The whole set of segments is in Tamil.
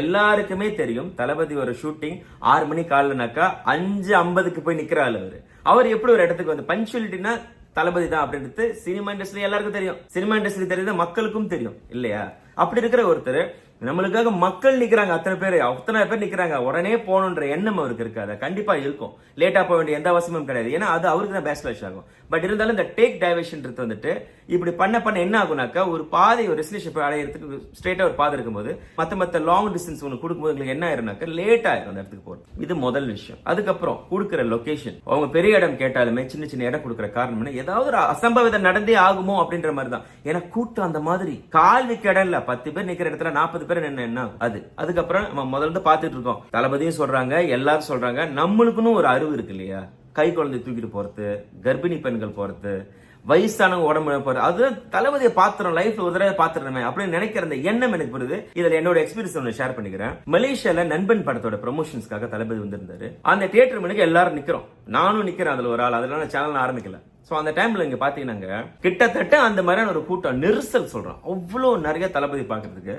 எல்லாருக்குமே தெரியும் தளபதி ஒரு ஷூட்டிங் ஆறு மணி காலனாக்கா அஞ்சு ஐம்பதுக்கு போய் நிக்கிறாள் அவர் அவரு. அவர் எப்படி ஒரு இடத்துக்கு வந்து பஞ்சுவலிட்டினா தளபதி தான் அப்படின்றது சினிமா இண்டஸ்ட்ரி எல்லாருக்கும் தெரியும். சினிமா இண்டஸ்ட்ரி தெரியுது மக்களுக்கும் தெரியும் இல்லையா? அப்படி இருக்கிற ஒருத்தர் நம்மளுக்காக மக்கள் நிற்கிறாங்க அத்தனை பேர். அத்தனை பேர் நிற்கிறாங்க உடனே போகணுன்ற எண்ணம் அவருக்கு இருக்காது. கண்டிப்பா இருக்கும். லேட்டாக போக வேண்டிய எந்த அவசியமும் கிடையாது. ஏன்னா அது அவருக்கு தான் பேஸ்லாஷ் ஆகும். பட் இருந்தாலும் இந்த டேக் டைவர்ஷன்றது வந்துட்டு இப்படி பண்ண பண்ண என்ன ஆகுனாக்கா ஒரு பாதை ஒரு ரெசிலேஷன் அடையிறதுக்கு ஸ்ட்ரெயிட்டாக ஒரு பாதை இருக்கும்போது மற்ற மற்ற லாங் டிஸ்டன்ஸ் ஒன்று கொடுக்கும்போது உங்களுக்கு என்ன ஆயிரும்னாக்கா லேட் ஆயிரும் அந்த இடத்துக்கு போகிறோம் இது முதல் விஷயம். அதுக்கப்புறம் கொடுக்குற லொக்கேஷன் அவங்க பெரிய இடம் கேட்டாலுமே சின்ன சின்ன இடம் கொடுக்குற காரணம் என்ன ஏதாவது ஒரு அசம்பவிதம் நடந்தே ஆகுமோ அப்படின்ற மாதிரி தான் ஏன்னா கூட்டம் அந்த மாதிரி. கால் வைக்க இடம் பத்து பேர் நிற்கிற இடத்துல நாற்பது பேர் என்ன என்ன? அது. அதுக்கப்புறம் நம்ம முதல்ல பார்த்துட்டு இருக்கோம். தளபதியும் சொல்றாங்க எல்லாரும் சொல்றாங்க நம்மளுக்குன்னு ஒரு அறிவு இருக்கு இல்லையா? கை குழந்தை தூக்கிட்டு போறது கர்ப்பிணி பெண்கள் போறது வயசானவங்க உடம்பு போறது. அது தளபதியை பாத்திரம் லைஃப்ல ஒரு தடவை பாத்திரமே அப்படின்னு நினைக்கிற அந்த எண்ணம் எனக்கு புரியுது. இதுல என்னோட எக்ஸ்பீரியன்ஸ் ஒன்று ஷேர் பண்ணிக்கிறேன். மலேசியால நண்பன் படத்தோட ப்ரொமோஷன்ஸ்க்காக தளபதி வந்திருந்தாரு. அந்த தியேட்டர் மணிக்கு எல்லாரும் நிக்கிறோம். நானும் நிக்கிறேன் அதுல ஒரு ஆள். அதெல்லாம் சேனல் ஆரம்பிக்கல. ஸோ அந்த டைமில் இங்கே பார்த்தீங்கன்னாங்க கிட்டத்தட்ட அந்த மாதிரியான ஒரு கூட்டம் நெரிசல் சொல்கிறோம் அவ்வளோ நிறைய தளபதி பார்க்குறதுக்கு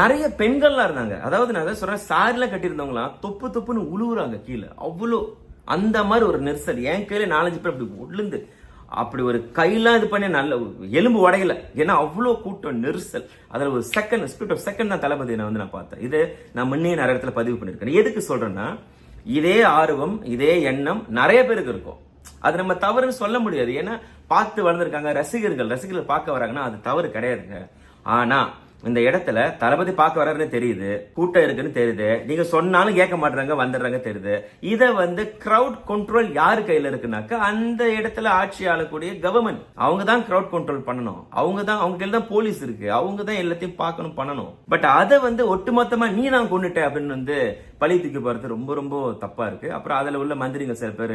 நிறைய பெண்கள்லாம் இருந்தாங்க. அதாவது நான் சொல்கிறேன் சாரிலாம் கட்டியிருந்தவங்களாம் தொப்பு தொப்புன்னு உழுவுறாங்க கீழே. அவ்வளோ அந்த மாதிரி ஒரு நெரிசல். என் கையில நாலஞ்சு பேர் அப்படி உளுந்து அப்படி ஒரு கையெல்லாம் இது பண்ணி நல்ல எலும்பு உடையல. ஏன்னா அவ்வளோ கூட்டம் நெரிசல். அதில் ஒரு செகண்ட் ஸ்பிரிட் ஆஃப் செகண்ட் தான் தளபதி நான் வந்து நான் பார்த்தேன். இது நான் முன்னே நிறைய இடத்துல பதிவு பண்ணியிருக்கேன். எதுக்கு சொல்கிறேன்னா இதே ஆர்வம் இதே எண்ணம் நிறைய பேருக்கு இருக்கும். அது நம்ம தவறுன்னு சொல்ல முடியாது. ஏன்னா பார்த்து வளர்ந்துருக்காங்க ரசிகர்கள் ரசிகர்கள் பார்க்க வராங்கன்னா அது தவறு கிடையாதுங்க. ஆனா இந்த இடத்துல தளபதி பார்க்க வர்றாருன்னு தெரியுது கூட்டம் இருக்குன்னு தெரியுது நீங்க சொன்னாலும் கேட்க மாட்டாங்க வந்துடுறாங்க தெரியுது. இதை வந்து கிரவுட் கண்ட்ரோல் யார் கையில இருக்குனாக்கா அந்த இடத்துல ஆட்சி ஆளக்கூடிய கவர்மெண்ட் அவங்க தான் கிரவுட் கண்ட்ரோல் பண்ணணும். அவங்க தான் அவங்க கையில தான் போலீஸ் இருக்கு. அவங்க தான் எல்லாத்தையும் பார்க்கணும் பண்ணணும். பட் அதை வந்து ஒட்டுமொத்தமா நீ நான் கொண்டுட்டேன் அப்படின்னு வந்து பழி தூக்கி போகிறது ரொம்ப ரொம்ப தப்பாக இருக்குது அப்புறம் அதில் உள்ள மந்திரிங்க சில பேர்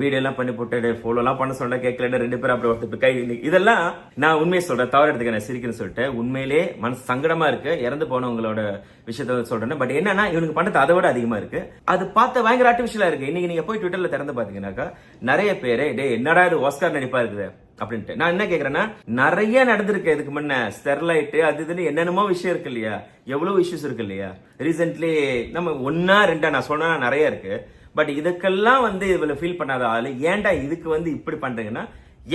வீடியோலாம் பண்ணி போட்டு ஃபாலோலாம் பண்ண சொல்ல கேட்கல ரெண்டு பேரும் அப்படி ஒருத்தர் கை இதெல்லாம் நான் உண்மையை சொல்கிறேன் தவறு எடுத்துக்க நான் சிரிக்கிறேன்னு சொல்லிட்டு உண்மையிலே மனசு சங்கடமாக இருக்குது இறந்து போனவங்களோட விஷயத்த சொல்கிறேன்னு பட் என்னன்னா இவனுக்கு பண்ணுறது அதை விட அதிகமாக இருக்குது அது பார்த்த பயங்கர ஆர்டிஃபிஷியலாக இருக்குது இன்றைக்கி நீங்கள் போய் ட்விட்டரில் திறந்து பார்த்தீங்கன்னாக்கா நிறைய பேர் டே என்னடா இது ஆஸ்கார் நடிப்பாக இருக்குது அப்படின்ட்டு. நான் என்ன கேட்குறேன்னா நிறைய நடந்திருக்கு. இதுக்கு முன்ன ஸ்டெர்லைட் அது இதுன்னு என்னென்னமோ விஷயம் இருக்கு இல்லையா? எவ்வளவு இஷ்யூஸ் இருக்கு இல்லையா? ரீசென்ட்லி நம்ம ஒன்னா ரெண்டா நான் சொன்னா நிறைய இருக்கு. பட் இதுக்கெல்லாம் வந்து இவ்வளவு ஃபீல் பண்ணாத ஆள் ஏன்டா இதுக்கு வந்து இப்படி பண்றீங்கன்னா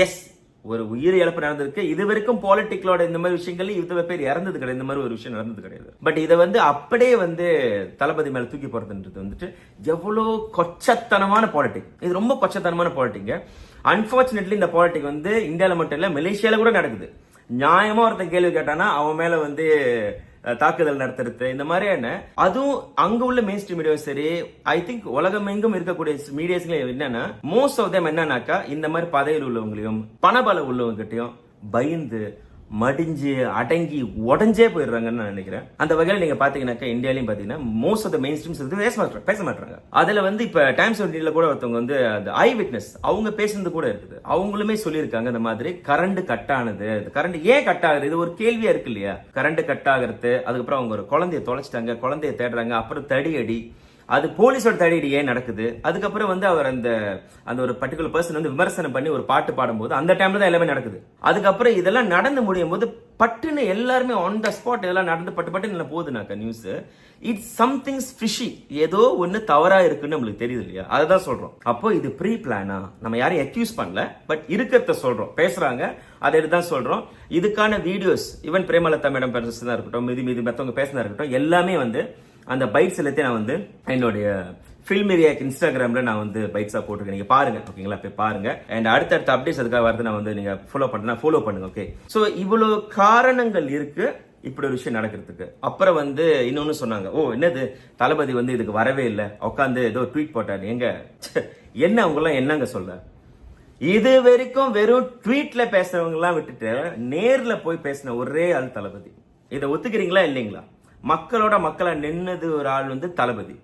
எஸ் ஒரு உயிர் இழப்பு நடந்திருக்கு. இது வரைக்கும் பாலிட்டிக்லோட இந்த மாதிரி விஷயங்கள் இவ்வளவு பேர் இறந்தது கிடையாது. இந்த மாதிரி ஒரு விஷயம் நடந்தது கிடையாது. பட் இதை வந்து அப்படியே வந்து தளபதி மேல தூக்கி போறதுன்றது வந்துட்டு எவ்வளோ கொச்சத்தனமான பாலிட்டிக் இது ரொம்ப கொச்சத்தனமான பாலிட்டிங்க அன்ஃபார்ச்சுனேட்லி இந்த பாலிட்டிக் வந்து இந்தியாவில் மட்டும் இல்லை மலேசியாவில் கூட நடக்குது. நியாயமாக ஒருத்தன் கேள்வி கேட்டானா அவன் மேலே வந்து தாக்குதல் நடத்துறது இந்த மாதிரியான அதுவும் அங்க உள்ள மெயின் ஸ்ட்ரீம் மீடியாவும் சரி ஐ திங்க் உலகம் எங்கும் இருக்கக்கூடிய மீடியாஸ்ல என்னன்னா மோஸ்ட் ஆஃப் தேம் என்னன்னாக்கா இந்த மாதிரி பதவியில் உள்ளவங்களையும் பணபலம் உள்ளவங்ககிட்டயும் பயந்து மடிஞ்சு அடங்கி உடஞ்சே போயிடுறாங்கன்னு நான் நினைக்கிறேன். அந்த வகையில் நீங்க பார்த்தீங்கன்னாக்கா இந்தியாலையும் பாத்தீங்கன்னா most of the main streams வந்து பேச மாட்டாங்க பேச மாட்டாங்க அதுல வந்து இப்ப டைம்ஸ் ஆஃப் கூட ஒருத்தவங்க வந்து அந்த ஐ விட்னஸ் அவங்க பேசுனது கூட இருக்குது. அவங்களுமே சொல்லியிருக்காங்க இந்த மாதிரி கரண்ட் கட் ஆனது கரண்ட் ஏன் கட் ஆகுது இது ஒரு கேள்வியா இருக்கு இல்லையா? கரண்ட் கட் ஆகிறது அதுக்கப்புறம் அவங்க ஒரு குழந்தைய தொலைச்சிட்டாங்க குழந்தைய தேடுறாங்க அப்புறம் தடியடி அது போலீஸோட தடியடி ஏன் நடக்குது? அதுக்கப்புறம் வந்து அவர் அந்த அந்த ஒரு பர்டிகுலர் பர்சன் வந்து விமர்சனம் பண்ணி ஒரு பாட்டு பாடும்போது அந்த டைம்ல தான் எல்லாமே நடக்குது. அதுக்கப்புறம் இதெல்லாம் நடந்து முடியும் போது பட்டுன்னு எல்லாருமே ஆன் த ஸ்பாட் இதெல்லாம் நடந்து பட்டு பட்டு போகுதுனாக்கா நியூஸ் இட்ஸ் சம்திங் ஃபிஷி ஏதோ ஒன்று தவறா இருக்குன்னு நம்மளுக்கு தெரியுது இல்லையா? அதை தான் சொல்றோம். அப்போ இது ப்ரீ பிளானா நம்ம யாரையும் அக்யூஸ் பண்ணல பட் இருக்கிறத சொல்றோம். பேசுறாங்க அதை எடுத்து தான் சொல்றோம். இதுக்கான வீடியோஸ் ஈவன் பிரேமலதா மேடம் பேசுறதா இருக்கட்டும் மிதி மீதி மற்றவங்க பேசுனதா இருக்கட்டும் எல்லாமே வந்து அந்த பைட்ஸ் எல்லாத்தையும் நான் வந்து என்னுடைய ஃபில்ம் ஏரியாக்கு இன்ஸ்டாகிராமில் நான் வந்து பைக்ஸாக போட்டிருக்கேன். நீங்கள் பாருங்கள் ஓகேங்களா போய் பாருங்கள் அண்ட் அடுத்தடுத்த அப்டேட்ஸ் அதுக்காக வரது நான் வந்து நீங்கள் ஃபாலோ பண்ணால் ஃபாலோ பண்ணுங்கள் ஓகே ஸோ இவ்வளோ காரணங்கள் இருக்குது இப்படி ஒரு விஷயம் நடக்கிறதுக்கு. அப்புறம் வந்து இன்னொன்று சொன்னாங்க. ஓ என்னது? தளபதி வந்து இதுக்கு வரவே இல்லை. உட்காந்து ஏதோ ட்வீட் போட்டார். எங்க என்ன அவங்களாம் என்னங்க சொல்ல? இது வரைக்கும் வெறும் ட்வீட்ல பேசுறவங்க விட்டுட்டு நேர்ல போய் பேசின ஒரே ஆள் தளபதி. இதை ஒத்துக்கிறீங்களா இல்லைங்களா? மக்களோட மக்களை நின்னது ஒரு ஆள் வந்து தளபதி.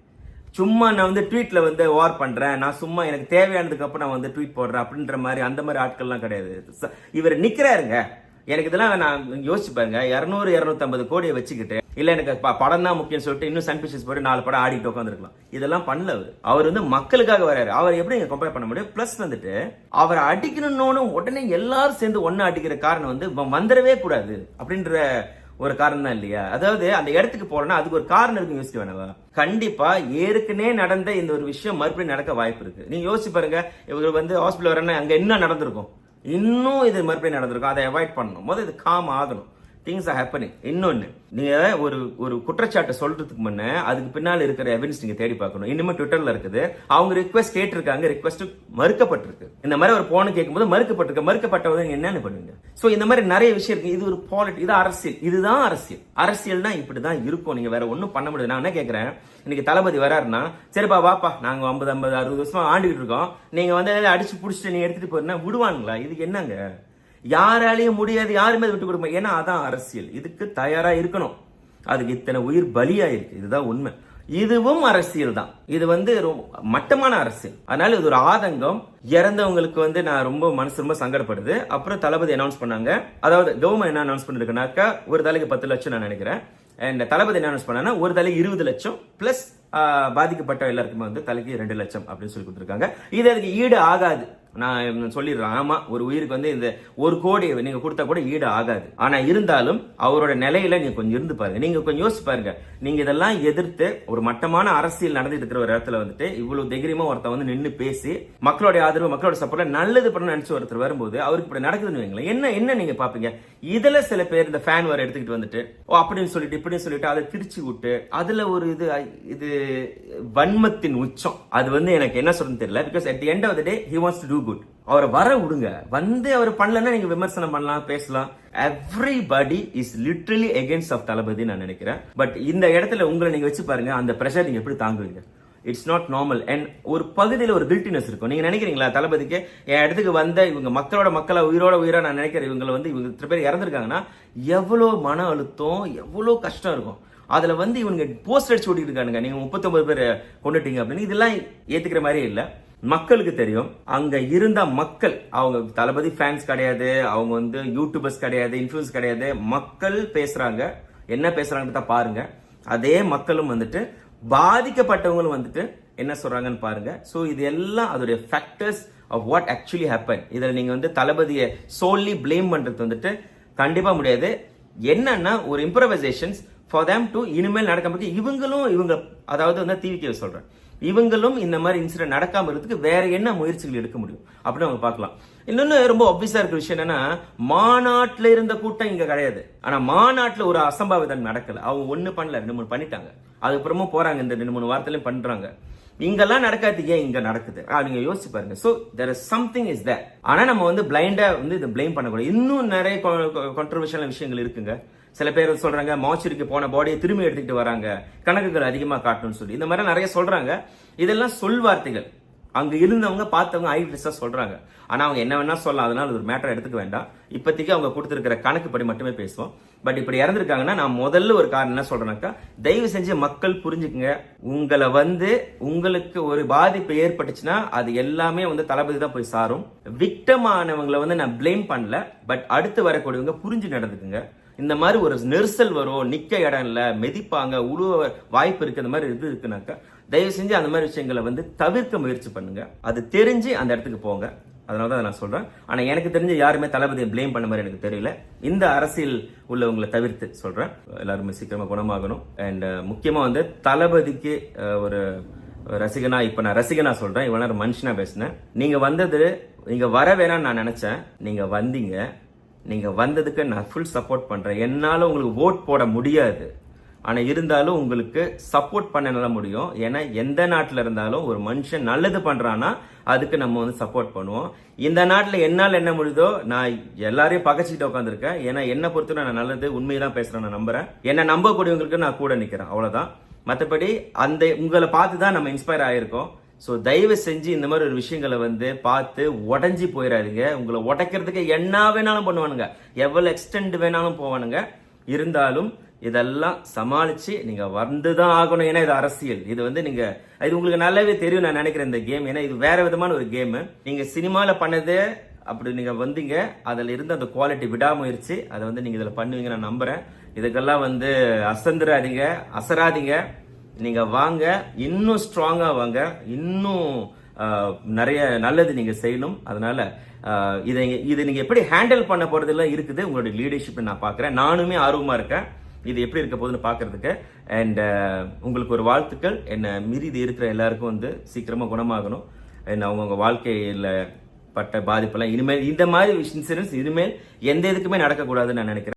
சும்மா நான் வந்து ட்வீட்ல வந்து வார் பண்றேன். நான் சும்மா எனக்கு தேவையானதுக்கு அப்புறம் நான் வந்து ட்வீட் போடுறேன் அப்படின்ற மாதிரி அந்த மாதிரி ஆட்கள்லாம் கிடையாது. இவர் நிக்கிறாருங்க. எனக்கு இதெல்லாம் நான் யோசிச்சு பாருங்க. இரநூறு இரநூத்தம்பது கோடியை வச்சுக்கிட்டு இல்ல எனக்கு படம் தான் முக்கியம் சொல்லிட்டு இன்னும் சன் பிக்சர்ஸ் போட்டு நாலு படம் ஆடிட்டு உட்காந்துருக்கலாம் இதெல்லாம் பண்ணல அவர். அவர் வந்து மக்களுக்காக வராரு. அவர் எப்படி கம்பேர் பண்ண முடியும்? பிளஸ் வந்துட்டு அவரை அடிக்கணும்னு உடனே எல்லாரும் சேர்ந்து ஒன்றா அடிக்கிற காரணம் வந்து வந்துடவே கூடாது அப்படின்ற ஒரு காரணம் தான் இல்லையா? அதாவது அந்த இடத்துக்கு போறோம்னா அதுக்கு ஒரு காரணம் இருக்கு யோசிக்க வேணாவா கண்டிப்பா ஏற்கனவே நடந்த இந்த ஒரு விஷயம் மறுபடியும் நடக்க வாய்ப்பு இருக்கு. நீங்க யோசிச்சு பாருங்க இவங்க வந்து ஹாஸ்பிட்டல் வரேன்னா அங்க என்ன நடந்திருக்கும்? இன்னும் இது மறுபடியும் நடந்திருக்கும். அதை அவாய்ட் பண்ணணும். முதல்ல இது காம் ஆகணும். திங்ஸ் ஆர் ஹேப்பனிங் இன்னொன்று நீங்கள் ஒரு ஒரு குற்றச்சாட்டை சொல்கிறதுக்கு முன்னே அதுக்கு பின்னால் இருக்கிற எவிடன்ஸ் நீங்கள் தேடி பார்க்கணும். இன்னுமே ட்விட்டரில் இருக்குது. அவங்க ரிக்வஸ்ட் கேட்டிருக்காங்க ரிக்வஸ்ட் மறுக்கப்பட்டிருக்கு. இந்த மாதிரி ஒரு போன கேட்கும்போது மறுக்கப்பட்டிருக்கு. மறுக்கப்பட்டவங்க நீங்க பண்ணுவீங்க? ஸோ இந்த மாதிரி நிறைய விஷயம் இருக்குது இது ஒரு பாலிட்டி இது அரசியல். இதுதான் அரசியல். அரசியல்னா இப்படிதான் இருக்கும். நீங்கள் வேற ஒன்றும் பண்ண முடியாது. நான் என்ன கேட்குறேன் இன்னைக்கு தளபதி வராருன்னா சரிப்பா வாப்பா நாங்கள் ஐம்பது ஐம்பது அறுபது வருஷமாக ஆண்டுகிட்டு இருக்கோம். நீங்கள் வந்து அடிச்சு பிடிச்சிட்டு நீங்கள் எடுத்துகிட்டு போயிருந்தா விடுவானுங்களா? இதுக்கு என்னங்க? யாராலையும் முடியாது யாருமே அதை விட்டு கொடுக்க முடியாது. ஏன்னா அதான் அரசியல். இதுக்கு தயாராக இருக்கணும். அதுக்கு இத்தனை உயிர் பலியாயிருக்கு. இதுதான் உண்மை. இதுவும் அரசியல் தான். இது வந்து ரொம்ப மட்டமான அரசியல். அதனால இது ஒரு ஆதங்கம். இறந்தவங்களுக்கு வந்து நான் ரொம்ப மனசு ரொம்ப சங்கடப்படுது. அப்புறம் தளபதி அனௌன்ஸ் பண்ணாங்க. அதாவது கவர்மெண்ட் என்ன அனௌன்ஸ் பண்ணிருக்குனாக்கா ஒரு தலைக்கு பத்து லட்சம் நான் நினைக்கிறேன். அண்ட் தளபதி என்ன அனௌன்ஸ் பண்ணாங்கன்னா ஒரு தலைக்கு இருபது லட்சம் பிளஸ் பாதிக்கப்பட்ட எல்லாருக்குமே வந்து தலைக்கு ரெண்டு லட்சம் அப்படின்னு சொல்லி கொடுத்துருக்காங்க. இது அதுக்கு ஈடு ஆகாது. நான் சொல்லிடுறேன். ஆமா ஒரு உயிருக்கு வந்து இந்த ஒரு கோடி நீங்க கொடுத்தா கூட ஈடு ஆகாது. ஆனா இருந்தாலும் அவரோட நிலையில நீங்க கொஞ்சம் இருந்து பாருங்க. நீங்க கொஞ்சம் யோசிச்சு பாருங்க. நீங்க இதெல்லாம் எதிர்த்து ஒரு மட்டமான அரசியல் நடந்துட்டு இருக்கிற ஒரு இடத்துல வந்துட்டு இவ்வளவு தைரியமா ஒருத்தன் வந்து நின்று பேசி மக்களுடைய ஆதரவு மக்களோட சப்போர்ட் நல்லது பண்ண நினைச்சு ஒருத்தர் வரும்போது அவருக்கு இப்படி நடக்குதுன்னு வைங்களேன். என்ன என்ன நீங்க பாப்பீங்க? இதுல சில பேர் இந்த ஃபேன் வர எடுத்துக்கிட்டு வந்துட்டு ஓ அப்படின்னு சொல்லிட்டு இப்படின்னு சொல்லிட்டு அதை திருச்சி விட்டு அதுல ஒரு இது இது வன்மத்தின் உச்சம். அது வந்து எனக்கு என்ன சொல்றதுன்னு தெரியல. Because at the end of the day he wants to do good அவரை வர விடுங்க. வந்து அவர் பண்ணலன்னா நீங்க விமர்சனம் பண்ணலாம் பேசலாம். Everybody is literally against of Thalapathy நான் நினைக்கிறேன். பட் இந்த இடத்துல உங்களை நீங்க வச்சு பாருங்க அந்த பிரஷர் நீங்க எப்படி தாங்குவீங்க? இட்ஸ் நாட் நார்மல் அண்ட் ஒரு பகுதியில் ஒரு கில்ட்டினஸ் இருக்கும். நீங்க நினைக்கிறீங்களா தளபதிக்கு? என் இடத்துக்கு வந்த இவங்க மக்களோட மக்களை உயிரோட உயிரா நான் நினைக்கிறேன் இவங்களை வந்து இவங்க இத்தனை பேர் இறந்துருக்காங்கன்னா எவ்வளோ மன அழுத்தம் எவ்வளோ கஷ்டம் இருக்கும். அதுல வந்து இவங்க போஸ்ட் அடிச்சு ஓட்டிட்டு இருக்கானுங்க. நீங்க முப்பத்தொன்பது பேர் கொண்டுட்டீங்க அப்படின்னு. இதெல்லாம் ஏத்துக்கிற மாதிரியே இல்லை. மக்களுக்கு தெரியும். அங்க இருந்த மக்கள் அவங்க தளபதி ஃபேன்ஸ் கிடையாது அவங்க வந்து யூடியூபர்ஸ் கிடையாது இன்ஃபுளுஸ் கிடையாது. மக்கள் பேசுறாங்க. என்ன பேசுறாங்கன்னு பாருங்க. அதே மக்களும் வந்துட்டு பாதிக்கப்பட்டவங்களும் வந்துட்டு என்ன சொல்றாங்கன்னு பாருங்க. ஸோ இது எல்லாம் அதோடைய factors of what actually happen இதில் நீங்க வந்து தளபதியை சோல்லி ப்ளேம் பண்றது வந்துட்டு கண்டிப்பா முடியாது. என்னன்னா ஒரு இம்ப்ரவைசேஷன்ஸ் ஃபார் தேம் டு இனிமேல் நடக்க முடியும் இவங்களும் இவங்க அதாவது வந்து தீவிக்க சொல்றேன். இவங்களும் இந்த மாதிரி இன்சிடென்ட் நடக்காம இருக்கிறதுக்கு வேற என்ன முயற்சிகள் எடுக்க முடியும்? அப்படின்னு அவங்க பார்க்கலாம். இன்னொன்னு ரொம்ப ஒபிஸா இருக்கிற விஷயம் என்னன்னா மாநாட்டில் இருந்த கூட்டம் இங்க கிடையாது. ஆனா மாநாட்டில் ஒரு அசம்பாவிதம் நடக்கல. அவங்க ஒன்றும் பண்ணல ரெண்டு மூணு பண்ணிட்டாங்க. அதுக்கப்புறமும் போறாங்க இந்த ரெண்டு மூணு வாரத்துலையும் பண்றாங்க. இங்கெல்லாம் நடக்காது ஏன் இங்க நடக்குது? நீங்க யோசிச்சு பாருங்க. So there is something is there ஆனா நம்ம வந்து பிளைண்டா வந்து இதை பிளேம் பண்ணக்கூடாது. இன்னும் நிறைய கான்ட்ரவர்ஷியல் விஷயங்கள் இருக்குங்க. சில பேர் சொல்றாங்க மாச்சுரிக்கு போன பாடியை திரும்பி எடுத்துக்கிட்டு வராங்க. கணக்குகள் அதிகமா காட்டணும்னு சொல்லி. இந்த மாதிரி நிறைய சொல்றாங்க. இதெல்லாம் சொல் வார்த்தைகள். அங்க இருந்தவங்க பார்த்தவங்க ஐ விட்னஸா சொல்றாங்க. ஆனா அவங்க என்ன வேணா சொல்லலாம். அதனால ஒரு மேட்டர் எடுத்துக்க வேண்டாம். இப்போதைக்கு அவங்க கொடுத்திருக்கிற கணக்குப்படி மட்டுமே பேசுவோம். பட் இப்படி இறந்துருக்காங்கன்னா நான் முதல்ல ஒரு காரணம் என்ன சொல்றேன்னாக்கா தயவு செஞ்சு மக்கள் புரிஞ்சுக்குங்க. உங்களை வந்து உங்களுக்கு ஒரு பாதிப்பு ஏற்பட்டுச்சுன்னா அது எல்லாமே வந்து தளபதி தான் போய் சாரும். விக்டமானவங்களை வந்து நான் ப்ளேம் பண்ணல. பட் அடுத்து வரக்கூடியவங்க புரிஞ்சு நடந்துக்குங்க. இந்த மாதிரி ஒரு நெரிசல் வரும் நிக்க இடம் இல்லை மெதிப்பாங்க உழுவ வாய்ப்பு இருக்கு இந்த மாதிரி இது இருக்குனாக்கா தயவு செஞ்சு அந்த மாதிரி விஷயங்களை வந்து தவிர்க்க முயற்சி பண்ணுங்க. அது தெரிஞ்சு அந்த இடத்துக்கு போங்க. அதனால தான் நான் சொல்றேன். ஆனா எனக்கு தெரிஞ்சு யாருமே தளபதியை ப்ளேம் பண்ண மாதிரி எனக்கு தெரியல. இந்த அரசியல் உள்ளவங்களை தவிர்த்து சொல்றேன். எல்லாருமே சீக்கிரமா குணமாகணும். அண்ட் முக்கியமா வந்து தளபதிக்கு ஒரு ரசிகனா இப்ப நான் ரசிகனா சொல்றேன். இவ்வளவு நேரம் மனுஷனா பேசினேன். நீங்க வந்தது நீங்க வர வேணாம்னு நான் நினைச்சேன். நீங்க வந்தீங்க. நீங்கள் வந்ததுக்கு நான் ஃபுல் சப்போர்ட் பண்ணுறேன் என்னால் உங்களுக்கு ஓட் போட முடியாது. ஆனால் இருந்தாலும் உங்களுக்கு சப்போர்ட் பண்ண முடியும். ஏன்னா எந்த நாட்டில் இருந்தாலும் ஒரு மனுஷன் நல்லது பண்ணுறான்னா அதுக்கு நம்ம வந்து சப்போர்ட் பண்ணுவோம். இந்த நாட்டில் என்னால் என்ன முடியுதோ நான் எல்லாரையும் பகச்சிக்கிட்டு உட்காந்துருக்கேன் ஏன்னா என்ன பொறுத்தவரை நான் நல்லது உண்மையை தான் பேசுகிறேன் நான் நம்புகிறேன் என்னை நம்பக்கூடியவங்களுக்கு நான் கூட நிற்கிறேன் அவ்வளோதான் மற்றபடி அந்த உங்களை பார்த்து தான் நம்ம இன்ஸ்பயர் ஆகியிருக்கோம் ஸோ தயவு செஞ்சு இந்த மாதிரி ஒரு விஷயங்களை வந்து பார்த்து உடஞ்சி போயிடாதீங்க உங்களை உடைக்கிறதுக்கு என்ன வேணாலும் பண்ணுவானுங்க. எவ்வளோ எக்ஸ்டெண்ட் வேணாலும் போவானுங்க. இருந்தாலும் இதெல்லாம் சமாளித்து நீங்கள் வந்து தான் ஆகணும். ஏன்னா இது அரசியல். இது வந்து நீங்கள் இது உங்களுக்கு நல்லாவே தெரியும் நான் நினைக்கிறேன் இந்த கேம் ஏன்னா இது வேறு விதமான ஒரு கேமு நீங்கள் சினிமாவில் பண்ணதே அப்படி நீங்கள் வந்தீங்க. அதில் இருந்து அந்த குவாலிட்டி விடாமுயற்சி அதை வந்து நீங்கள் இதில் பண்ணுவீங்க நான் நம்புகிறேன் இதுக்கெல்லாம் வந்து அசந்துடாதீங்க அசராதீங்க. நீங்க வாங்க இன்னும் ஸ்ட்ராங்கா வாங்க இன்னும் நிறைய நல்லது நீங்கள் செய்யணும். அதனால இதை இதை நீங்கள் எப்படி ஹேண்டில் பண்ண போறதெல்லாம் இருக்குது உங்களுடைய லீடர்ஷிப் நான் பார்க்கறேன். நானுமே ஆர்வமா இருக்கேன். இது எப்படி இருக்க போகுதுன்னு பார்க்கறதுக்கு. அண்ட் உங்களுக்கு ஒரு வாழ்த்துக்கள். என்னை மீறி இது இருக்கிற எல்லாருக்கும் வந்து சீக்கிரமா குணமாகணும். அண்ட் அவங்கவுங்க வாழ்க்கையில் பட்ட பாதிப்பெல்லாம் இனிமேல் இந்த மாதிரி இன்சூரன்ஸ் இனிமேல் எந்த இதுக்குமே நடக்கக்கூடாதுன்னு நான் நினைக்கிறேன்.